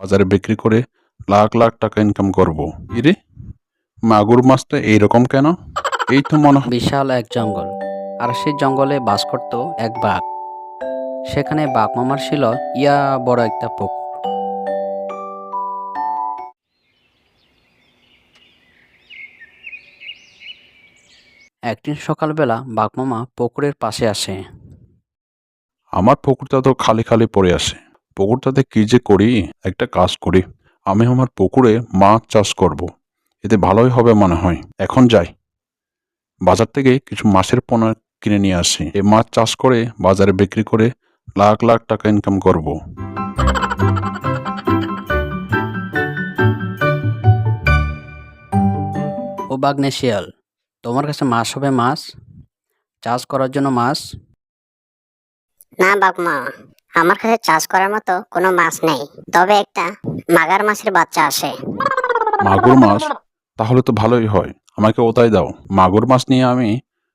বাজারে বিক্রি করে লাখ লাখ টাকা ইনকাম করব। ইরে মাগুর মাছটা এইরকম কেন? এই তো মনে বিশাল এক জঙ্গল আর সেই জঙ্গলে বাস করত এক বাঘ। সেখানে বাঘ মামার ছিল ইয়া বড় একটা পুকুর। একদিন সকালবেলা বাঘ মামা পুকুরের পাশে আসে। আমার পুকুরটা তো খালি খালি পড়ে আছে। পুকুরটাতে কি যে করি? একটা কাজ করি। আমি আমার পুকুরে মাছ চাষ করব। এতে ভালোই হবে মনে হয়। এখন যাই। বাজার থেকে কিছু মাছের পোনা কিনে নিয়ে আসি। এই মাছ চাষ করে বাজারে বিক্রি করে লাখ লাখ টাকা ইনকাম করব। ও বাঘনে শিয়াল তোমার কাছে মাছ হবে মাছ? চাষ করার জন্য মাছ? না বাপমা। আমার কাছে চাষ করার মতো কোনো মাছ নেই। তবে একটা মাগার মাছের বাচ্চা আসে। মাগুর মাছ? তাহলে তো ভালোই হয়। আমাকে ওটাই দাও। মাগুর মাছ নিয়ে আমি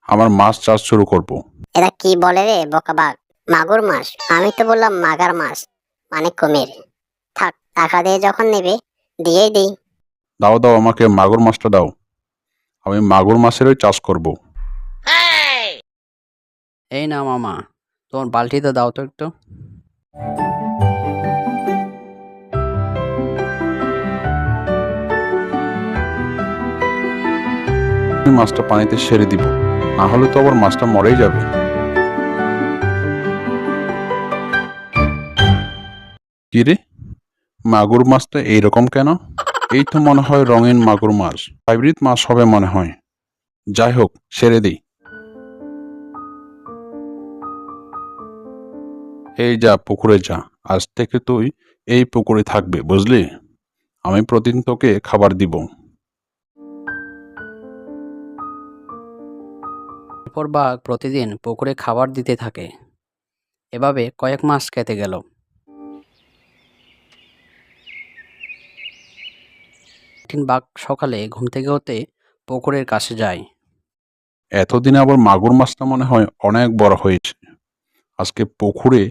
আমার মাছ চাষ শুরু করব। এটা কি বলে রে বোকাবাগ মাগুর মাছ? আমি তো বললাম মাগার মাছ মানে কুমির। থাক টাকা দিয়ে যখন নেবে দিয়েই দিই। দাও দাও আমাকে মাগুর মাছটা দাও। আমি মাগুর মাছেরই চাষ করব। এই না মামা। তোমার বালতিতে দাও তো একটু। মাছটা পানিতে সেরে দিব। না হলে তো আবার মাছটা মরেই যাবে। কি রে? মাগুর মাছটা এইরকম কেন? এই তো মনে হয় রঙিন মাগুর মাছ। হাইব্রিড মাছ হবে মনে হয়। যাই হোক, সেরে দিই। এই যা পুকুরে যা আজ থেকে তুই এই পুকুরে থাকবে বুঝলি? আমি প্রতিদিন তোকে খাবার দিব। এরপর বাঘ প্রতিদিন পুকুরে খাবার দিতে থাকে। এভাবে কয়েক মাস কেটে গেল। একদিন বাঘ সকালে ঘুম থেকে হতে পুকুরের কাছে যায়। এতদিন আবার মাগুর মাছটা মনে হয় অনেক বড় হয়েছে। আজকে পুকুরে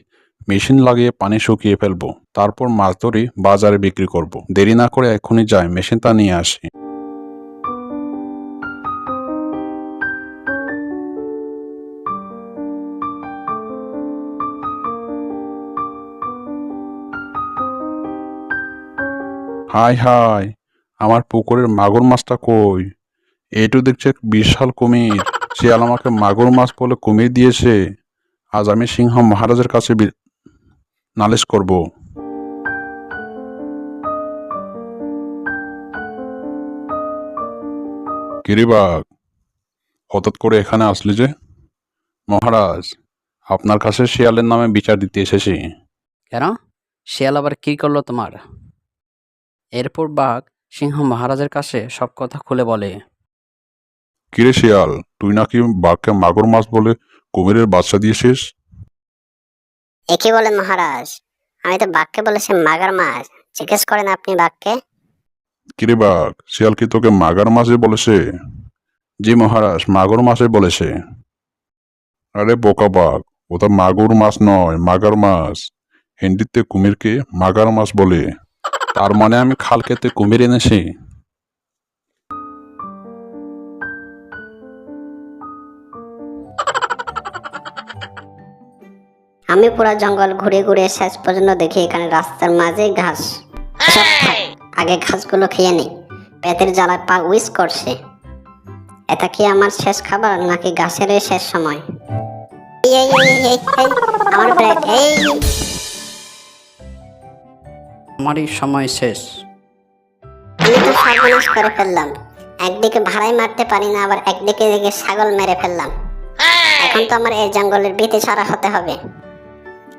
মেশিন লাগিয়ে পানি শুকিয়ে ফেলব, তারপর মাছ ধরে বাজারে বিক্রি করব। দেরি না করে এখনই যাই মেশিনটা নিয়ে আসি। হাই হাই, আমার পুকুরের মাগুর মাছটা কই? এইটু দেখছে এক বিশাল কুমির। শিয়াল আমাকে মাগুর মাছ বলে কুমির দিয়েছে। আজ আমি সিংহ মহারাজের কাছে নালিশ করব। কিরিবাগ হঠাৎ করে এখানে আসলি যে? মহারাজ আপনার কাছে শিয়ালের নামে বিচার দিতে এসেছি। কেন? শিয়াল আবার কি করল তোমার? এরপর বাঘ সিংহ মহারাজের কাছে সব কথা খুলে বলে। কিরে শিয়াল তুই নাকি বাঘকে মাগুর মাছ বলে কুমিরের বাচ্চা দিয়েছিস? এ কি বলেন মহারাজ, আমি তো বাঘকে বলেছি মাগার মাছ। জিজ্ঞেস করেন আপনি বাঘকে? কিরে বাঘ, শিয়াল কি তোকে মাগার মাছে বলেছে? জি মহারাজ, মাগুর মাছে বলেছে। আরে বোকা বাঘ, ও তো মাগুর মাছ নয়, মাগার মাছ। হিন্দিতে কুমিরকে মাগার মাছ বলে। তার মানে আমি খাল খেতে কুমির এনেছি। আমি পুরো জঙ্গল ঘুরে ঘুরে শেষ পর্যন্ত দেখি এখানে রাস্তার মাঝে ঘাস। আগে ঘাসগুলো খেয়ে নেই। পেটের জ্বালায় পা উইস করছে। এটা কি আমার শেষ খাবার নাকি ঘাসের শেষ সময়? আমার ব্রেক এই। আমারই সময় শেষ। আমি তো সর্বনাশ করে ফেললাম। একদিকে ভাড়াই মারতে পারি না আবার একদিকে দিকে ছাগল মেরে ফেললাম। এখন তো আমার এই জঙ্গলের ভীতি ছাড়া হতে হবে।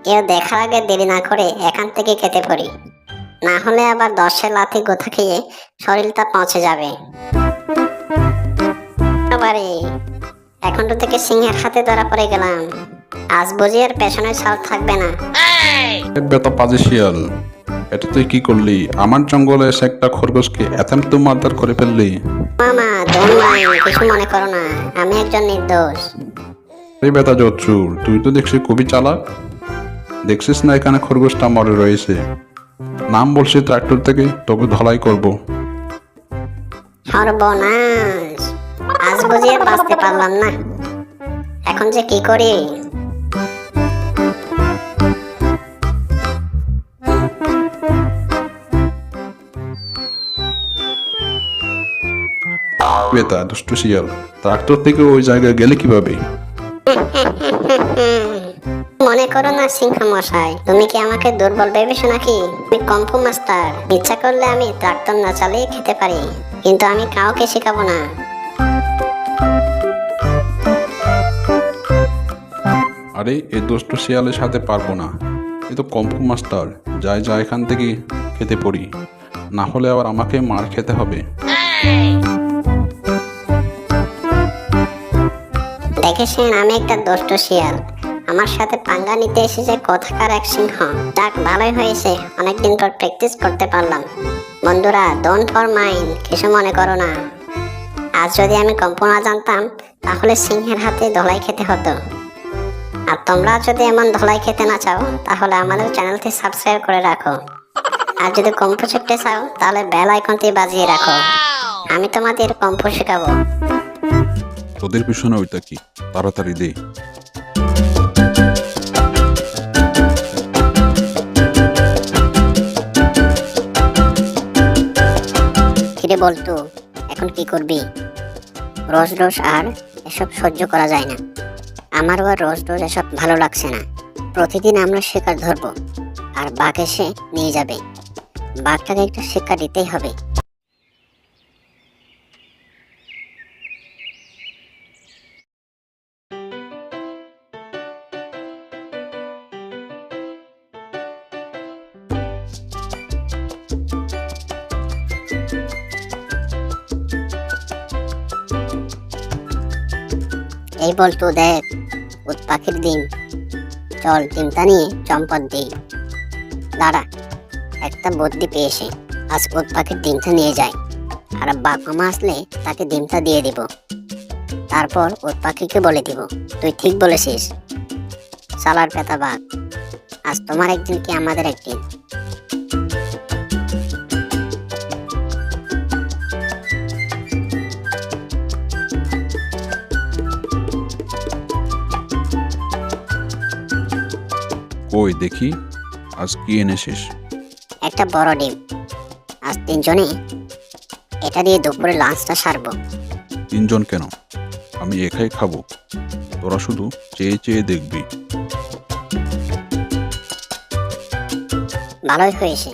কেউ দেখার আগে দেরি না করে এখান থেকে কেটে পড়ি। না হলে আবার দশের লাথি গোথা খেয়ে শরীরটা পৌঁছে যাবে। আবারে এখন তো থেকে সিংহের হাতে ধরা পড়ে গেলাম। আজ বুঝি আর পেছনে ছাড় থাকবে না। এ পাজি শিয়াল। এটা তুই কি করলি? আমার জঙ্গলে এসে একটা খরগোশকে এতম তো মারধর করে ফেললি। মামা কিছু মনে করো না। আমি একজন নির্দোষ। এই বেটা জচ্চুর তুই তো দেখছি খুবই চালাক। দেখছিস না এখানে খরগোশটা মরে রয়েছে? নাম বলছি ট্রাক্টর থেকে তোকে ধলাই করব। সর্বনাশ! আজ বুঝিয়ে বাঁচতে পারলাম না। এখন যে কি করি? বেতা দুষ্ট শিয়াল ট্রাক্টর থেকে ওই জায়গায় গেলে কীভাবে? করো না সিংহ মশাই তুমি কি আমাকে দুর্বল ভেবেছো নাকি? আমি কম্পু মাস্টার। ইচ্ছা করলে আমি ট্রাক্টর না চালিয়ে খেতে পারি কিন্তু আমি কাউকে শেখাবো না। আরে এই দুষ্ট শিয়ালের সাথে পারব না। এ তো কম্পু মাস্টার। যাই যা এখান থেকে খেতে পড়ি। না হলে আবার আমাকে মার খেতে হবে। দেখেছেন আমি একটা দুষ্ট শিয়াল। আমার সাথে পাঙ্গা নিতে এসেছে কোথাকার এক সিংহ, যাক ভালোই হয়েছে, অনেকদিন পর প্র্যাকটিস করতে পারলাম। বন্ধুরা ডোন্ট ফর মাইন্ড কিছু মনে করো না। আজ যদি আমি কম্প না জানতাম, তাহলে সিংহের হাতে ধলাই খেতে হতো। আর তোমরা যদি এমন ধলাই খেতে না চাও, তাহলে আমাদের চ্যানেলটি সাবস্ক্রাইব করে রাখো। আর যদি কম্প শিখতে চাও, তাহলে বেল আইকনটি বাজিয়ে রাখো। আমি তোমাদের কম্প শেখাবো। তোদের পিছনে ওইটা কি? তাড়াতাড়ি দে। কিরে বলতো এখন কি করবি? রোজ রোজ আর এসব সহ্য করা যায় না। আমারও আর রোজ রোজ এসব ভালো লাগছে না। প্রতিদিন আমরা শিকার ধরবো, আর বাঘ এসে নিয়ে যাবে। বাঘটাকে একটু শিক্ষা দিতেই হবে। এই বলতো দেখ উট পাখির ডিম। চল, ডিমটা নিয়ে চম্পট দিই। দাঁড়া, একটা বুদ্ধি পেয়েছে আজ উট পাখির ডিমটা নিয়ে যায়। আর বাপ মামা আসলে তাকে ডিমটা দিয়ে দিব। তারপর উট পাখিকে বলে দিব, তুই ঠিক বলেছিস। সালার পেতা বাঘ, আজ তোমার একদিন কি আমাদের একদিন? কই দেখি আজ কি এনেছিস? একটা বড় ডিম। আজ তিনজনে এটা দিয়ে দুপুরে লাঞ্চটা সারবো। তিনজন কেন? আমি একাই খাব। তোরা শুধু চেয়ে চেয়ে দেখবি। ভালোই হয়েছে।